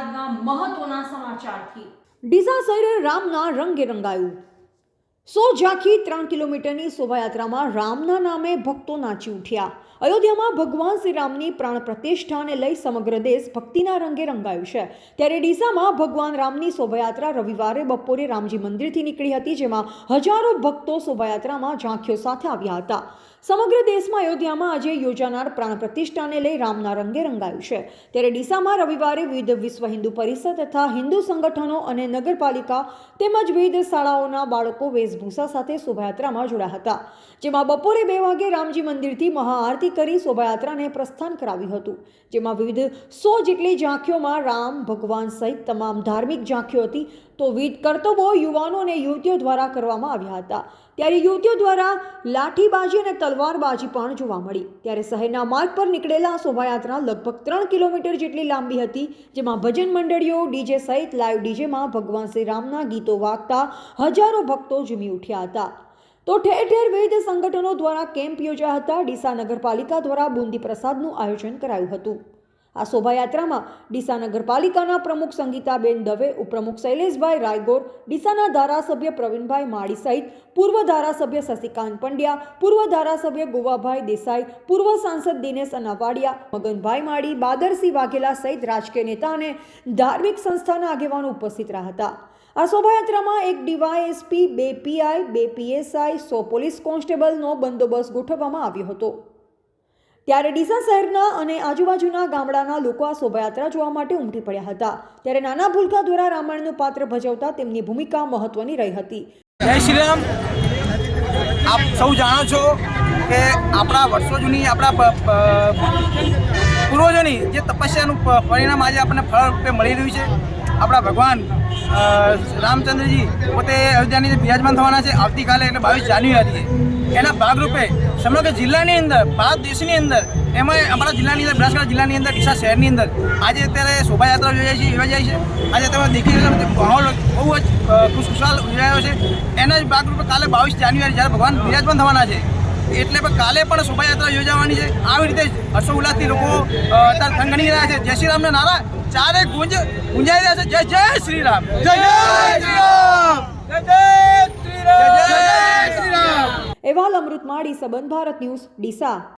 અમદાવાદના મહત્વના સમાચારથી. ડીઝા શહેર રામના રંગે રંગાયું. સો ઝાંખી ત્રણ કિલોમીટરની શોભાયાત્રામાં રામના નામે ભક્તો નાચી ઉઠ્યા. અયોધ્યામાં ભગવાન શ્રી રામની પ્રાણ પ્રતિષ્ઠાને લઈ સમગ્ર દેશ ભક્તિના રંગે રંગાયું છે. ત્યારે ડીસામાં ભગવાન રામની શોભાયાત્રા રવિવારે બપોરે રામજી મંદિરથી નીકળી હતી, જેમાં હજારો ભક્તો શોભાયાત્રામાં ઝાંખીઓ સાથે આવ્યા હતા. સમગ્ર દેશમાં અયોધ્યામાં આજે યોજાનાર પ્રાણ પ્રતિષ્ઠાને લઈ રામના રંગે રંગાયું છે. ત્યારે ડીસામાં રવિવારે વિવિધ વિશ્વ હિન્દુ પરિષદ તથા હિન્દુ સંગઠનો અને નગરપાલિકા તેમજ વિવિધ શાળાઓના બાળકો વેશભૂષા સાથે શોભાયાત્રામાં જોડાયા હતા, જેમાં બપોરે બે વાગે રામજી મંદિરથી મહાઆરતી કરી શોભાયાત્રાને પ્રસ્થાન કરાવ્યું હતું, જેમાં વિવિધ સો જેટલી ઝાંખીઓમાં રામ, ભગવાન સહિત તમામ ધાર્મિક ઝાંખીઓ હતી, તો વિવિધ કરતબો યુવાનો અને યુવતીઓ દ્વારા કરવામાં આવ્યા હતા. ત્યારે યુવતીઓ દ્વારા લાઠીબાજી અને તલવારબાજી પણ જોવા મળી. ત્યારે શહેરના માર્ગ પર નીકળેલા શોભાયાત્રા લગભગ ત્રણ કિલોમીટર જેટલી લાંબી હતી, જેમાં ભજન મંડળીઓ, ડીજે સહિત લાઈવ ડીજેમાં ભગવાન શ્રી રામના ગીતો વાગતા હજારો ભક્તો ઝૂમી ઉઠ્યા હતા. તો ઠેર ઠેર વિવિધ સંગઠનો દ્વારા કેમ્પ યોજાયા હતા. ડીસા નગરપાલિકા દ્વારા બુંદી પ્રસાદનું આયોજન કરાયું હતું. આ શોભાયાત્રામાં ડીસા નગરપાલિકાના પ્રમુખ સંગીતાબેન દવે, ઉપપ્રમુખ શૈલેષભાઈ રાયગોર, ડીસાના ધારાસભ્ય પ્રવીણભાઈ માળી સહિત પૂર્વ ધારાસભ્ય શશિકાંત પંડ્યા, પૂર્વ ધારાસભ્ય ગોવાભાઈ દેસાઈ, પૂર્વ સાંસદ દિનેશ અનાવાડિયા, મગનભાઈ માળી, બાદરસિંહ વાઘેલા સહિત રાજકીય નેતા અને ધાર્મિક સંસ્થાના આગેવાનો ઉપસ્થિત રહ્યા હતા. આ શોભાયાત્રામાં એક ડીવાયએસપી, બે પીઆઈ, બે પીએસઆઈ, સો પોલીસ કોન્સ્ટેબલનો બંદોબસ્ત ગોઠવવામાં આવ્યો હતો. ત્યારે ડીસા શહેરના અને આજુબાજુના ગામડાના લોકો આ શોભાયાત્રા જોવા માટે ઉમટી પડ્યા હતા. ત્યારે નાના ભૂલકા દ્વારા રામાયણનું પાત્ર ભજવતા તેમની ભૂમિકા મહત્વની રહી હતી. જય શ્રી રામ. આપ સૌ જાણો છો કે આપણા વર્ષો જૂની, આપણા પૂર્વજોની જે તપસ્યાનું પરિણામ આજે આપણને ફળ રૂપે મળી રહ્યું છે. આપણા ભગવાન રામચંદ્રજી પોતે અયોધ્યાની બિરાજમાન થવાના છે, આવતીકાલે એટલે બાવીસ જાન્યુઆરીએ. એના ભાગરૂપે સમગ્ર જિલ્લાની અંદર ભારત દેશની અંદર એમાં અમારા જિલ્લાની અંદર બનાસકાંઠા જિલ્લાની અંદર ડીસા શહેરની અંદર આજે અત્યારે શોભાયાત્રા યોજાય છે યોજાય છે. આજે તમે દેખી રહ્યા માહોલ બહુ જ ખુશખુશાલ યોજાયો છે. એના જ ભાગરૂપે કાલે બાવીસ જાન્યુઆરી જ્યારે ભગવાન બિરાજમાન થવાના છે એટલે પણ કાલે પણ શોભાયાત્રા યોજાવાની છે. આવી રીતે જ હર્ષો ઉલ્લાસથી લોકો અત્યારે થનગણી રહ્યા છે. જય શ્રી રામના નારા ચારે ગુંજ ગુંજાઈ રહ્યા છે. જય જય શ્રી રામ. જય જય શ્રી રામ. જય જય. અહેવાલ અમૃત માળી સંબંધ ભારત ન્યૂઝ ડીસા.